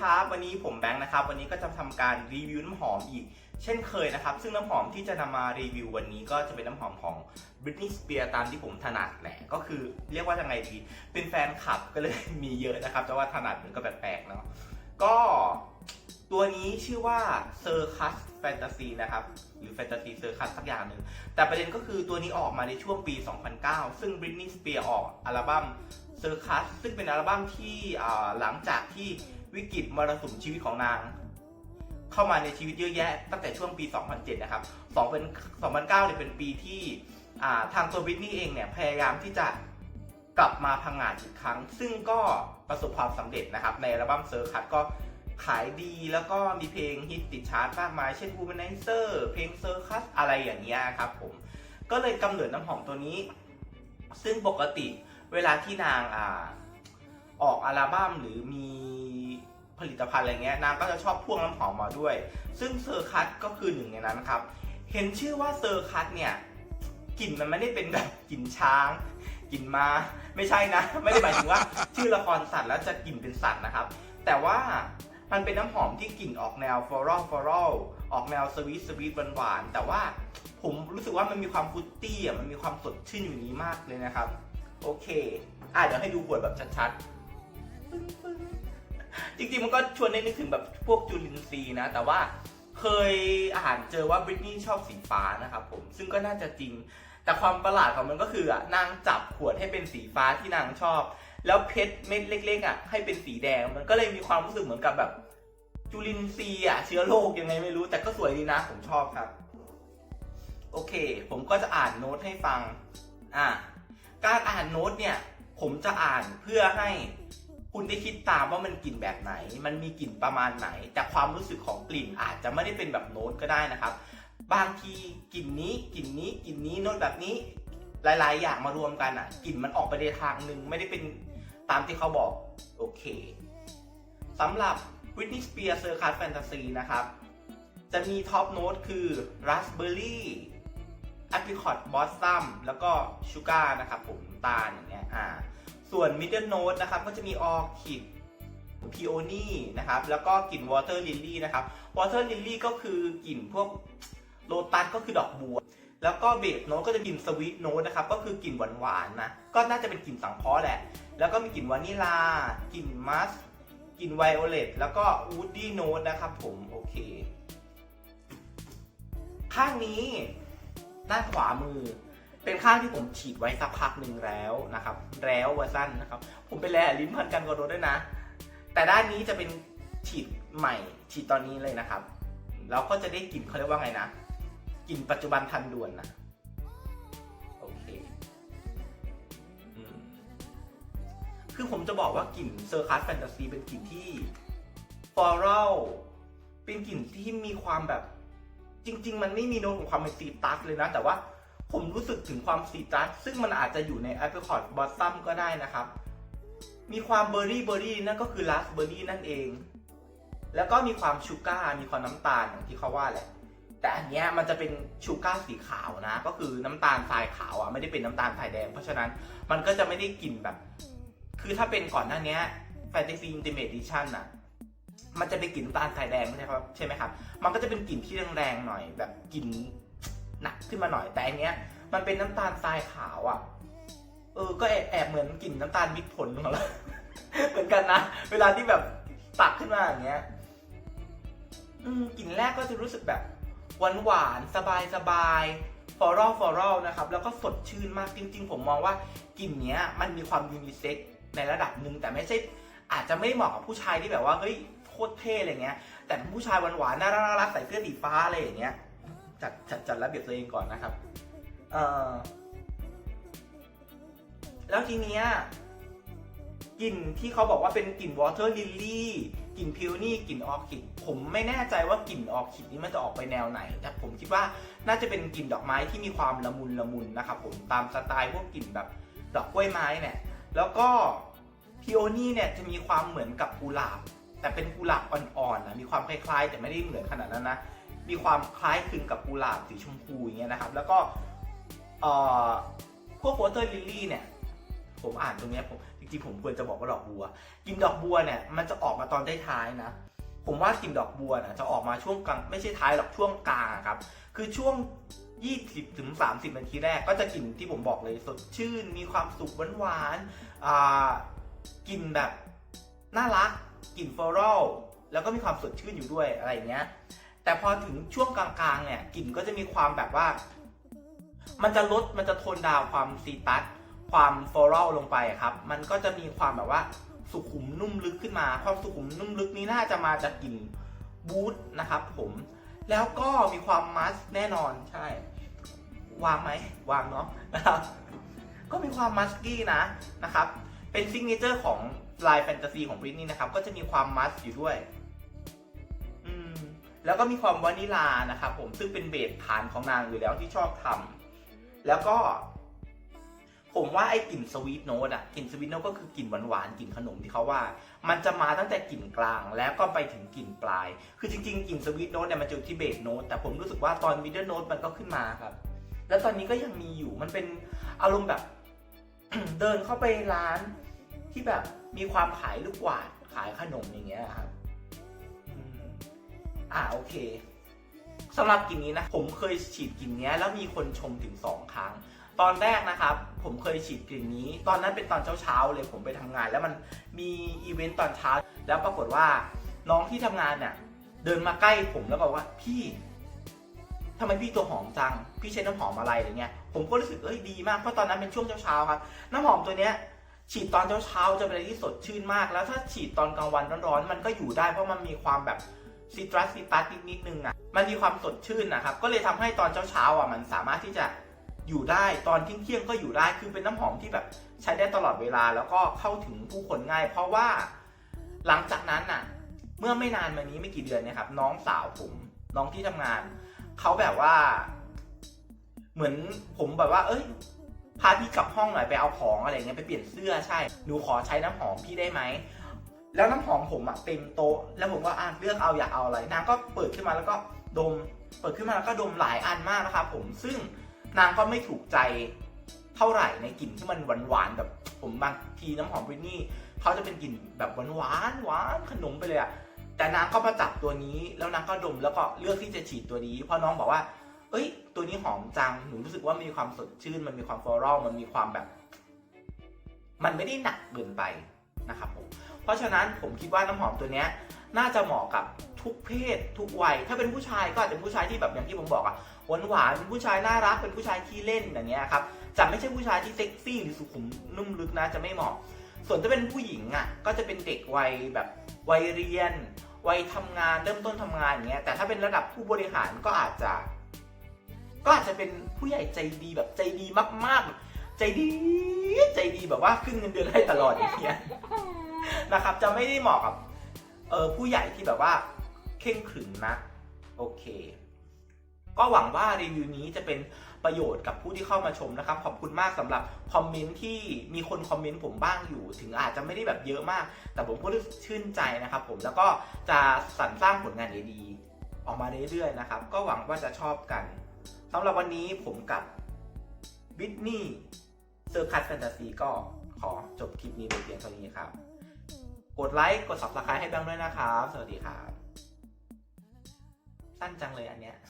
ครับ วันนี้ผมแบงค์นะครับ วันนี้ก็จะทำการรีวิวน้ำหอมอีก เช่นเคยนะครับ ซึ่งน้ำหอมที่จะนำมารีวิววันนี้ก็จะเป็นน้ำหอมของ Britney Spears ตามที่ผมถนัดแหละ ก็คือเรียกว่ายังไงดี เป็นแฟนคลับก็เลยมีเยอะนะครับ แต่ว่าถนัดมันก็แปลกๆเนาะ ก็ตัวนี้ชื่อว่า Circus Fantasy นะครับ หรือ Fantasy Circus สักอย่างหนึ่ง แต่ประเด็นก็คือตัวนี้ออกมาในช่วงปี 2009 ซึ่ง Britney Spears ออกอัลบั้ม Circus ซึ่งเป็นอัลบั้มที่หลังจากที่ วิกฤตมรสุมชีวิตของนาง เข้ามาในชีวิตเยอะแยะ ตั้งแต่ช่วงปี 2007 นะครับ2เป็น2009เนี่ยเป็นปีที่ทางตัววิทนี่เองเนี่ยพยายามที่จะกลับมาพังงาดอีกครั้ง ซึ่งก็ประสบความสำเร็จนะครับ ในอัลบั้มเซอร์คัตก็ขายดีแล้วก็มีเพลงฮิตติดชาร์ตมากมาย เช่น Womanizer เพลงเซอร์คัสอะไรอย่างเงี้ยครับผม ก็เลยกำเนิดน้ำหอมตัวนี้ ซึ่งปกติเวลาที่นางอ่าออกอัลบั้มหรือมี ผลิตภัณฑ์อะไรเงี้ยนางก็จะชอบพ่วงน้ำหอมมาด้วย ซึ่งเซอร์คัตก็คือหนึ่งในนั้นครับ เห็นชื่อว่าเซอร์คัตเนี่ยกลิ่นมันไม่ได้เป็นแบบกลิ่นช้างกลิ่นมาไม่ใช่นะ ไม่ได้หมายถึงว่า ชื่อละครสัตว์แล้วจะกลิ่นเป็นสัตว์นะครับ แต่ว่ามันเป็นน้ำหอมที่กลิ่นออกแนวฟลอรัลฟลอรัลออกแนวสวีทสวีทหวานๆแต่ว่าผมรู้สึกว่ามันมีความฟุตตี้อะมันมีความสดชื่นอยู่นี้มากเลยนะครับ โอเค อะเดี๋ยวให้ดูขวดแบบชัดๆ จริงๆมันก็ชวนให้นึกถึงแบบพวกจุลินทรีย์นะ แต่ว่าเคยอ่านเจอว่าบริตนี่ชอบสีฟ้านะครับผมซึ่งก็น่าจะจริง แต่ความประหลาดของมันก็คืออะนางจับขวดให้เป็นสีฟ้าที่นางชอบ แล้วเพชรเม็ดเล็กๆอะให้เป็นสีแดงมันก็เลยมีความรู้สึกเหมือนกับแบบจุลินทรีย์อะเชื้อโรคยังไงไม่รู้ แต่ก็สวยดีนะผมชอบครับ โอเค ผมก็จะอ่านโน้ตให้ฟังอะการอ่านโน้ตเนี่ย ผมจะอ่านเพื่อให้ คุณได้คิดตามว่ามันกลิ่นแบบไหน มันมีกลิ่นประมาณไหน แต่ความรู้สึกของกลิ่นอาจจะไม่ได้เป็นแบบโน้ตก็ได้นะครับ บางทีกลิ่นนี้กลิ่นนี้กลิ่นนี้โน้ตแบบนี้ หลาย ๆ อย่างมารวมกันอะกลิ่นมันออกไปในทางหนึ่งไม่ได้เป็นตามที่เขาบอกโอเคสำหรับ Britney Spears Circus Fantasy นะครับ จะมีท็อปโน้ตคือ Raspberry Apricot Blossom แล้วก็ Sugar นะครับผมตาลอย่างเงี้ยอ่า ส่วน Middle Note นะครับก็จะมี Orchid Peony นะครับ แล้วก็กลิ่น Water Lily นะครับ Water Lily ก็คือกลิ่นพวกโลตัสก็คือดอกบัว แล้วก็เบสโน e ก็จะกลิ่นสวีทโน e นะครับ ก็คือกลิ่นหวานๆนะ ก็น่าจะเป็นกลิ่นสังเคราะห์แหละ แล้วก็มีกลิ่นวานิลา กลิ่นมัส กลิ่นไวโอเลต แล้วก็วูดดี้โน e นะครับผม โอเค ข้างนี้ด้านขวามือ เป็นข้างที่ผมฉีดไว้สักพักหนึ่งแล้วนะครับ แล้ววาสั้นนะครับ ผมไปแลลิ้นพันกันกระโดดด้วยนะ แต่ด้านนี้จะเป็นฉีดใหม่ ฉีดตอนนี้เลยนะครับแล้วก็จะได้กลิ่นเขาเรียกว่าไงนะ กลิ่นปัจจุบันทันด่วนนะ โอเคอคือผมจะบอกว่ากลิ่นเซอร์คัสแฟนตาซีเป็นกลิ่นที่ฟลอรัลเป็นกลิ่นที่มีความแบบ จริง ๆ มันไม่มีโน้ตของความเป็นซีตัสเลยนะ แต่ว่า ผมรู้สึกถึงความซีตัสซึ่งมันอาจจะอยู่ในแอปเปิลคอร์ดบอสซัมก็ได้นะครับ มีความเบอร์รี่เบอร์รี่นั่นก็คือราสเบอร์รี่นั่นเอง แล้วก็มีความชูการ์มีความน้ำตาลอย่างที่เขาว่าแหละ แต่อันเนี้ยมันจะเป็นชูการ์สีขาวนะ ก็คือน้ำตาลทรายขาวอะไม่ได้เป็นน้ำตาลทรายแดง เพราะฉะนั้นมันก็จะไม่ได้กลิ่นแบบ คือถ้าเป็นก่อนหน้านี้แฟนตาซีอินติเมดิชั่นอะมันจะเป็นกลิ่นน้ำตาลทรายแดงใช่ไหมครับใช่ไหมครับ มันก็จะเป็นกลิ่นที่แรงๆหน่อยแบบกลิ่น หนักขึ้นมาหน่อยแต่อันเนี้ย มันเป็นน้ำตาลทรายขาวอะ เออ ก็แอบแอบเหมือนกลิ่นน้ำตาลมิตรผลของเราเหมือนกันนะ เวลาที่แบบตักขึ้นมาอย่างเงี้ย อืมกลิ่นแรกก็จะรู้สึกแบบหวานหวานสบายสบายฟอรัลฟอรัลนะครับ แล้วก็สดชื่นมากจริง ๆ ผมมองว่ากลิ่นเนี้ย มันมีความยูนิเซ็กในระดับหนึ่งแต่ไม่ใช่ อาจจะไม่เหมาะกับผู้ชายที่แบบว่าเฮ้ยโคตรเท่อะไรเงี้ย แต่ผู้ชายหวานๆน่ารักน่ารักใส่เสื้อสีฟ้าอะไรอย่างเงี้ย จัดจัดจัดระเบียบตัวเองก่อนนะครับ เออแล้วทีเนี้ยกลิ่นที่เขาบอกว่าเป็นกลิ่นวอเตอร์ลิลลี่กลิ่นพิวนี่กลิ่นออคิด ผมไม่แน่ใจว่ากลิ่นออคิดนี้มันจะออกไปแนวไหน แต่ผมคิดว่าน่าจะเป็นกลิ่นดอกไม้ที่มีความละมุนละมุนนะครับผมตามสไตล์พวกกลิ่นแบบดอกกล้วยไม้เนี่ย แล้วก็พิโอนี่เนี่ยจะมีความเหมือนกับกุหลาบ แต่เป็นกุหลาบอ่อนๆนะมีความคล้ายๆ แต่ไม่ได้เหมือนขนาดนั้นนะ มีความคล้ายคลึงกับกุหลาบสีชมพูอย่างเงี้ยนะครับ แล้วก็พวกวอเตอร์ลิลลี่เนี่ยผมอ่านตรงเนี้ยผมจริงๆผมควรจะบอกว่าดอกบัวกลิ่นดอกบัวเนี่ยมันจะออกมาตอนท้ายๆนะ ผมว่ากลิ่นดอกบัวนะจะออกมาช่วงกลางไม่ใช่ท้ายหรอกช่วงกลางครับ คือช่วง 20ถึง30 นาทีแรกก็จะกลิ่นที่ผมบอกเลยสดชื่น มีความสุขหวานๆอ่ากลิ่นแบบน่ารักกลิ่นฟลอรัลแล้วก็มีความสดชื่นอยู่ด้วยอะไรอย่างเงี้ย แต่พอถึงช่วงกลางๆเนี่ยกลิ่นก็จะมีความแบบว่า มันจะลดมันจะโทนดาวความซีตัสความฟลอรัลลงไปครับ มันก็จะมีความแบบว่าสุขุมนุ่มลึกขึ้นมา ความสุขุมนุ่มลึกนี้น่าจะมาจากกลิ่นบูทนะครับผมแล้วก็มีความมัสแน่นอนใช่ วางไหมวางเนาะนะครับ ก็มีความมัสกี้นะนะครับ เป็นซิกเนเจอร์ของลายแฟนตาซีของบริตนี่นะครับ ก็จะมีความมัสอยู่ด้วย แล้วก็มีความวานิลานะครับผมซึ่งเป็นเบสฐานของนางอยู่แล้วที่ชอบทำแล้วก็ ผมว่าไอ้กลิ่นสวีทโน e อะกลิ่นสวีทโน e ก็คือกลิ่นหวานๆกลิ่นขนมที่เขาว่า มันจะมาตั้งแต่กลิ่นกลางแล้วก็ไปถึงกลิ่นปลาย คือจริงๆกลิ่นสวีทโน e เนี่ยมันจะอยู่ที่เบสโน e แต่ผมรู้สึกว่าตอนมิดเดิลโน e มันก็ขึ้นมาครับ แล้วตอนนี้ก็ยังมีอยู่มันเป็นอารมณ์แบบ เดินเข้าไปร้านที่แบบมีความขายลูกกวาดขายขนมอย่างเงี้ยครับ อ่าโอเคสำหรับกลิ่นนี้นะผมเคยฉีดกลิ่นนี้แล้วมีคนชมถึงสองครั้ง ตอนแรกนะครับ ผมเคยฉีดกลิ่นนี้ ตอนนั้นเป็นตอนเช้าๆเลยผมไปทำงาน แล้วมันมีอีเวนต์ตอนเช้า แล้วปรากฏว่าน้องที่ทำงานเนี่ยเดินมาใกล้ผมแล้วบอกว่าพี่ทำไมพี่ตัวหอมจัง พี่ใช้น้ำหอมอะไรอะไรเงี้ย ผมก็รู้สึกเอ้ยดีมาก เพราะตอนนั้นเป็นช่วงเช้าๆครับ น้ำหอมตัวเนี้ยฉีดตอนเช้าๆจะเป็นอะไรที่สดชื่นมาก แล้วถ้าฉีดตอนกลางวันร้อนๆมันก็อยู่ได้เพราะมันมีความแบบ ซิตรัสซิตรัสนิดๆนึงอะมันมีความสดชื่นนะครับก็เลยทำให้ตอนเช้าๆอะมันสามารถที่จะอยู่ได้ตอนเที่ยงๆก็อยู่ได้คือเป็นน้ำหอมที่แบบใช้ได้ตลอดเวลาแล้วก็เข้าถึงผู้คนง่าย เพราะว่าหลังจากนั้นอะ เมื่อไม่นานมานี้ไม่กี่เดือนนะครับ น้องสาวผมน้องที่ทำงานเขาแบบว่า เหมือนผมแบบว่า เอ้ยพาพี่กลับห้องหน่อยไปเอาของอะไรเงี้ยไปเปลี่ยนเสื้อใช่หนูขอใช้น้ำหอมพี่ได้ไหม แล้วน้ำหอมผมอะเต็มโต๊ะแล้วผมก็อะเลือกเอาอยากเอาอะไรนางก็เปิดขึ้นมาแล้วก็ดม เปิดขึ้นมาแล้วก็ดมหลายอันมากนะครับผมซึ่งนางก็ไม่ถูกใจเท่าไหร่ในกลิ่นที่มันหวานๆแบบผมบางทีน้ำหอมบริตนี่เขาจะเป็นกลิ่นแบบหวานๆหวานขนมไปเลยอะแต่นางก็มาจับตัวนี้ แล้วนางก็ดมแล้วก็เลือกที่จะฉีดตัวนี้เพราะน้องบอกว่า เอ้ย ตัวนี้หอมจังหนูรู้สึกว่ามีความสดชื่น มันมีความฟลอรัลมันมีความแบบ มันไม่ได้หนักเกินไปนะครับผม เพราะฉะนั้นผมคิดว่าน้ำหอมตัวเนี้ยน่าจะเหมาะกับทุกเพศทุกวัย ถ้าเป็นผู้ชายก็อาจจะเป็นผู้ชายที่แบบอย่างที่ผมบอกอะหวานหวานเป็นผู้ชายน่ารักเป็นผู้ชายขี้เล่นอย่างเงี้ยครับจะไม่ใช่ผู้ชายที่เซ็กซี่หรือสุขุมนุ่มลึกนะจะไม่เหมาะ ส่วนถ้าเป็นผู้หญิงอะก็จะเป็นเด็กวัยแบบวัยเรียน วัยทำงานเริ่มต้นทำงานอย่างเงี้ยแต่ถ้าเป็นระดับผู้บริหารก็อาจจะ ก็อาจจะเป็นผู้ใหญ่ใจดีแบบใจดีมากๆ ใจดี ใจดีแบบว่าขึ้นเงินเดือนให้ตลอดอย่างเงี้ย นะครับ จะไม่ได้เหมาะกับเออผู้ใหญ่ที่แบบว่าเข่งขรึมนะโอเค ก็หวังว่ารีวิวนี้จะเป็นประโยชน์กับผู้ที่เข้ามาชมนะครับ ขอบคุณมากสำหรับคอมเมนต์ที่มีคนคอมเมนต์ผมบ้างอยู่ ถึงอาจจะไม่ได้แบบเยอะมาก แต่ผมก็รู้สึกชื่นใจนะครับผมแล้วก็จะสรรสร้างผลงานดีๆออกมาเรื่อยๆนะครับ ก็หวังว่าจะชอบกันสำหรับวันนี้ผมกับบิทนี่เซอร์คัสแฟนตาซีก็ขอจบคลิปนี้ไปเพียงเท่านี้ครับ กดไลค์ กด subscribe ให้แบงค์ด้วยนะครับ สวัสดีครับ สั้นจังเลยอันเนี้ย